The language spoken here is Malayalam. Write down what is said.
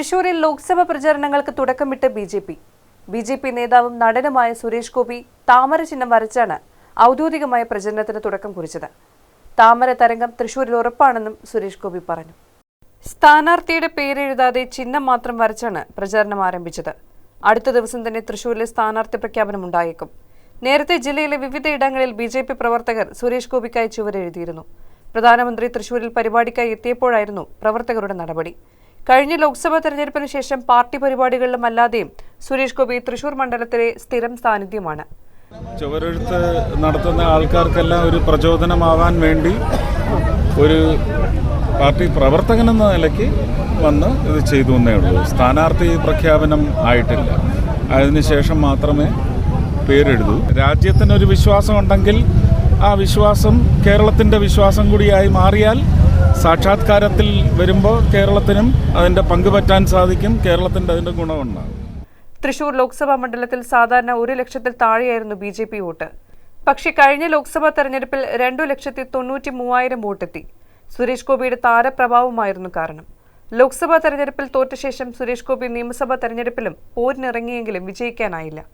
തൃശൂരിൽ ലോക്സഭാ പ്രചാരണങ്ങൾക്ക് തുടക്കമിട്ട് B J P. B J P നേതാവും നടനുമായ സുരേഷ് ഗോപി താമര ചിഹ്നം വരച്ചാണ് ഔദ്യോഗികമായ പ്രചരണത്തിന് തുടക്കം കുറിച്ചത്. താമര തരംഗം തൃശൂരിൽ ഉറപ്പാണെന്നും സുരേഷ് ഗോപി പറഞ്ഞു. സ്ഥാനാർത്ഥിയുടെ പേരെഴുതാതെ ചിഹ്നം മാത്രം വരച്ചാണ് പ്രചാരണം ആരംഭിച്ചത്. അടുത്ത ദിവസം തന്നെ തൃശൂരിലെ സ്ഥാനാർത്ഥി പ്രഖ്യാപനം ഉണ്ടായേക്കും. നേരത്തെ ജില്ലയിലെ വിവിധയിടങ്ങളിൽ ബി ജെ പി പ്രവർത്തകർ സുരേഷ് ഗോപിക്കായി ചുവരെഴുതിയിരുന്നു. പ്രധാനമന്ത്രി തൃശൂരിൽ പരിപാടിക്കായി എത്തിയപ്പോഴായിരുന്നു പ്രവർത്തകരുടെ നടപടി. കഴിഞ്ഞ ലോക്സഭാ തെരഞ്ഞെടുപ്പിന് ശേഷം പാർട്ടി പരിപാടികളിലും അല്ലാതെയും സുരേഷ് ഗോപി തൃശൂർ മണ്ഡലത്തിലെ സ്ഥിരം സാന്നിധ്യമാണ്. ചുവരെഴുത്ത് നടത്തുന്ന ആൾക്കാർക്കെല്ലാം ഒരു പ്രചോദനമാവാൻ വേണ്ടി ഒരു പാർട്ടി പ്രവർത്തകൻ എന്ന നിലയ്ക്ക് വന്ന് ഇത് ചെയ്തു എന്നേ ഉള്ളൂ. സ്ഥാനാർത്ഥി പ്രഖ്യാപനം ആയിട്ടില്ല. അതിനുശേഷം മാത്രമേ പേരെഴുതൂ. രാജ്യത്തിനൊരു വിശ്വാസം ഉണ്ടെങ്കിൽ ആ വിശ്വാസം കേരളത്തിന്റെ വിശ്വാസം കൂടിയായി മാറിയാൽ സാക്ഷാത്കാരത്തിൽ വരുമ്പോൾ കേരളത്തിനും അതിന്റെ പങ്കുപറ്റാൻ സാധിക്കും. കേരളത്തിന്റെ അതിന്റെ ഗുണമുണ്ടാകും. തൃശൂർ ലോക്സഭാ മണ്ഡലത്തിൽ സാധാരണ ഒരു ലക്ഷത്തിൽ താഴെയായിരുന്നു ബി ജെ പി വോട്ട്. പക്ഷേ കഴിഞ്ഞ ലോക്സഭാ തെരഞ്ഞെടുപ്പിൽ രണ്ടു ലക്ഷത്തി തൊണ്ണൂറ്റി മൂവായിരം വോട്ടെത്തി. സുരേഷ് ഗോപിയുടെ താരപ്രഭാവമായിരുന്നു കാരണം. ലോക്സഭാ തെരഞ്ഞെടുപ്പിൽ തോറ്റ ശേഷം സുരേഷ് ഗോപി നിയമസഭാ തെരഞ്ഞെടുപ്പിലും പോരിനിറങ്ങിയെങ്കിലും വിജയിക്കാനായില്ല.